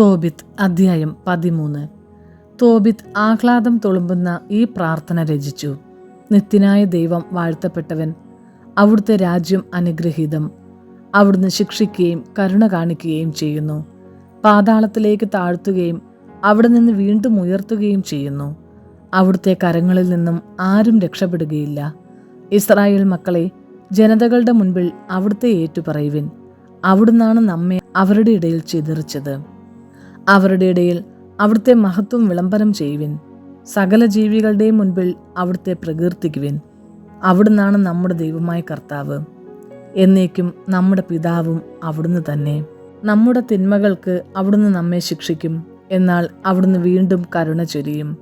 തോബിത്ത് അധ്യായം പതിമൂന്ന്. തോബിത്ത് ആഹ്ലാദം തുളുമ്പുന്ന ഈ പ്രാർത്ഥന രചിച്ചു. നിത്യനായ ദൈവം വാഴ്ത്തപ്പെട്ടവൻ അവിടുത്തെ രാജ്യം അനുഗ്രഹീതം. അവിടുന്ന് ശിക്ഷിക്കുകയും കരുണ കാണിക്കുകയും ചെയ്യുന്നു. പാതാളത്തിലേക്ക് താഴ്ത്തുകയും അവിടെ നിന്ന് വീണ്ടും ഉയർത്തുകയും ചെയ്യുന്നു. അവിടുത്തെ കരങ്ങളിൽ നിന്നും ആരും രക്ഷപ്പെടുകയില്ല. ഇസ്രായേൽ മക്കളെ ജനതകളുടെ മുൻപിൽ അവിടുത്തെ ഏറ്റുപറയുവിൻ. അവിടുന്നാണ് നമ്മെ അവരുടെ ഇടയിൽ ചിതറിച്ചത്. അവരുടെ ഇടയിൽ അവിടുത്തെ മഹത്വം വിളംബരം ചെയ്യുവിൻ. സകല ജീവികളുടെയും മുൻപിൽ അവിടുത്തെ പ്രകീർത്തിക്കുവിൻ. അവിടുന്നാണ് നമ്മുടെ ദൈവമായ കർത്താവ്. എന്നേക്കും നമ്മുടെ പിതാവും അവിടുന്ന് തന്നെ. നമ്മുടെ തിന്മകൾക്ക് അവിടുന്ന് നമ്മെ ശിക്ഷിക്കും. എന്നാൽ അവിടുന്ന് വീണ്ടും കരുണ ചൊരിയും.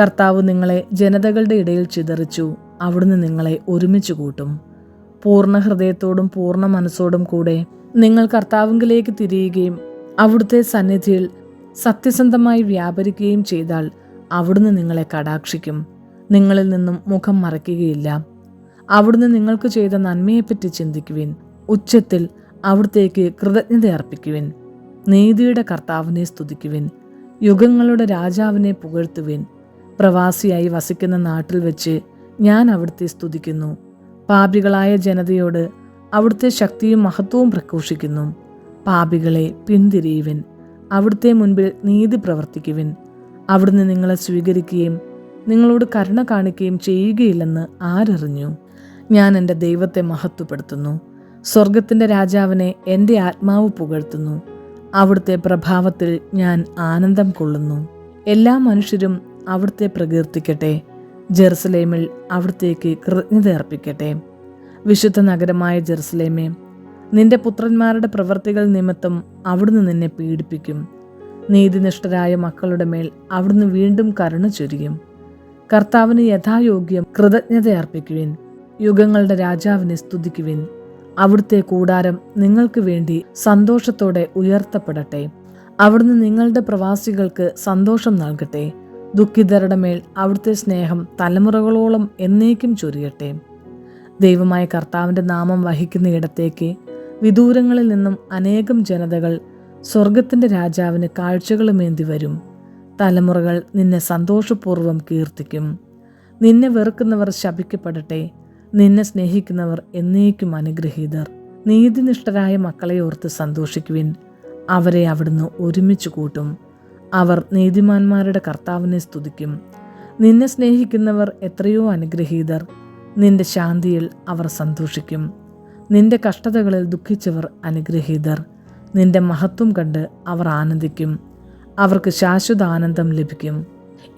കർത്താവ് നിങ്ങളെ ജനതകളുടെ ഇടയിൽ ചിതറിച്ചു അവിടുന്ന് നിങ്ങളെ ഒരുമിച്ച് കൂട്ടും. പൂർണ ഹൃദയത്തോടും പൂർണ മനസ്സോടും കൂടെ നിങ്ങൾ കർത്താവിങ്കിലേക്ക് തിരിയുകയും അവിടുത്തെ സന്നിധിയിൽ സത്യസന്ധമായി വ്യാപരിക്കുകയും ചെയ്താൽ അവിടുന്ന് നിങ്ങളെ കടാക്ഷിക്കും. നിങ്ങളിൽ നിന്നും മുഖം മറയ്ക്കുകയില്ല. അവിടുന്ന് നിങ്ങൾക്ക് ചെയ്ത നന്മയെപ്പറ്റി ചിന്തിക്കുവിൻ. ഉച്ചത്തിൽ അവിടത്തേക്ക് കൃതജ്ഞത അർപ്പിക്കുവിൻ. നീതിയുടെ കർത്താവിനെ സ്തുതിക്കുവിൻ. യുഗങ്ങളുടെ രാജാവിനെ പുകഴ്ത്തുവിൻ. പ്രവാസിയായി വസിക്കുന്ന നാട്ടിൽ വെച്ച് ഞാൻ അവിടുത്തെ സ്തുതിക്കുന്നു. പാപികളായ ജനതയോട് അവിടുത്തെ ശക്തിയും മഹത്വവും പ്രഘോഷിക്കുന്നു. പാപികളെ പിന്തിരിയുവിൻ. അവിടുത്തെ മുൻപിൽ നീതി പ്രവർത്തിക്കുവിൻ. അവിടുന്ന് നിങ്ങളെ സ്വീകരിക്കുകയും നിങ്ങളോട് കരുണ കാണിക്കുകയും ചെയ്യുകയില്ലെന്ന് ആരറിഞ്ഞു? ഞാൻ എന്റെ ദൈവത്തെ മഹത്വപ്പെടുത്തുന്നു. സ്വർഗത്തിന്റെ രാജാവിനെ എന്റെ ആത്മാവ് പുകഴ്ത്തുന്നു. അവിടുത്തെ പ്രഭാവത്തിൽ ഞാൻ ആനന്ദം കൊള്ളുന്നു. എല്ലാ മനുഷ്യരും അവിടുത്തെ പ്രകീർത്തിക്കട്ടെ. ജെറുസലേമിൽ അവിടത്തേക്ക് കൃതജ്ഞത അർപ്പിക്കട്ടെ. വിശുദ്ധ നഗരമായ ജെറുസലേമേ നിന്റെ പുത്രന്മാരുടെ പ്രവൃത്തികൾ നിമിത്തം അവിടുന്ന് നിന്നെ പീഡിപ്പിക്കും. നീതിനിഷ്ഠരായ മക്കളുടെ മേൽ അവിടുന്ന് വീണ്ടും കരുണ ചൊരിയും. കർത്താവിന് യഥായോഗ്യം കൃതജ്ഞത അർപ്പിക്കുവിൻ. യുഗങ്ങളുടെ രാജാവിനെ സ്തുതിക്കുവിൻ. അവിടുത്തെ കൂടാരം നിങ്ങൾക്ക് വേണ്ടി സന്തോഷത്തോടെ ഉയർത്തപ്പെടട്ടെ. അവിടുന്ന് നിങ്ങളുടെ പ്രവാസികൾക്ക് സന്തോഷം നൽകട്ടെ. ദുഃഖിതരുടെ മേൽ അവിടുത്തെ സ്നേഹം തലമുറകളോളം എന്നേക്കും ചൊരിയട്ടെ. ദൈവമായ കർത്താവിന്റെ നാമം വഹിക്കുന്ന ഇടത്തേക്ക് വിദൂരങ്ങളിൽ നിന്നും അനേകം ജനതകൾ സ്വർഗത്തിന്റെ രാജാവിന് കാഴ്ചകളുമേന്തി വരും. തലമുറകൾ നിന്നെ സന്തോഷപൂർവം കീർത്തിക്കും. നിന്നെ വെറുക്കുന്നവർ ശപിക്കപ്പെടട്ടെ. നിന്നെ സ്നേഹിക്കുന്നവർ എന്നേക്കും അനുഗ്രഹീതർ. നീതിനിഷ്ഠരായ മക്കളെ ഓർത്ത് സന്തോഷിക്കുവിൻ. അവരെ അവിടുന്ന് ഒരുമിച്ച് കൂട്ടും. അവർ നീതിമാന്മാരുടെ കർത്താവിനെ സ്തുതിക്കും. നിന്നെ സ്നേഹിക്കുന്നവർ എത്രയോ അനുഗ്രഹീതർ. നിന്റെ ശാന്തിയിൽ അവർ സന്തോഷിക്കും. നിന്റെ കഷ്ടതകളിൽ ദുഃഖിച്ചവർ അനുഗ്രഹീതർ. നിന്റെ മഹത്വം കണ്ട് അവർ ആനന്ദിക്കും. അവർക്ക് ശാശ്വത ആനന്ദം ലഭിക്കും.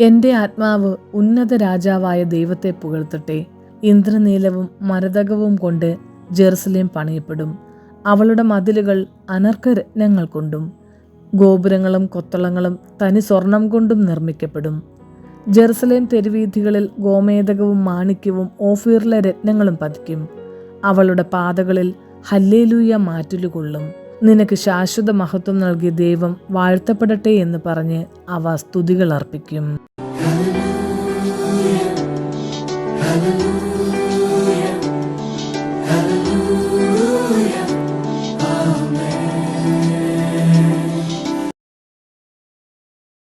എന്റെ ആത്മാവ് ഉന്നത രാജാവായ ദൈവത്തെ പുകഴ്ത്തട്ടെ. ഇന്ദ്രനീലവും മരതകവും കൊണ്ട് ജെറുസലേം പണിയപ്പെടും. അവളുടെ മതിലുകൾ അനർക്കരത്നങ്ങൾ കൊണ്ടും ഗോപുരങ്ങളും കൊത്തളങ്ങളും തനി സ്വർണം കൊണ്ടും നിർമ്മിക്കപ്പെടും. ജെറുസലേം തെരുവീഥികളിൽ ഗോമേതകവും മാണിക്യവും ഓഫീറിലെ രത്നങ്ങളും പതിക്കും. അവളുടെ പാതകളിൽ ഹല്ലേലൂയ മാറ്റുലുകൊള്ളും നിനക്ക് ശാശ്വത മഹത്വം നൽകിയ ദൈവം വാഴ്ത്തപ്പെടട്ടെ എന്ന് പറഞ്ഞ് അവ സ്തുതികൾ അർപ്പിക്കും.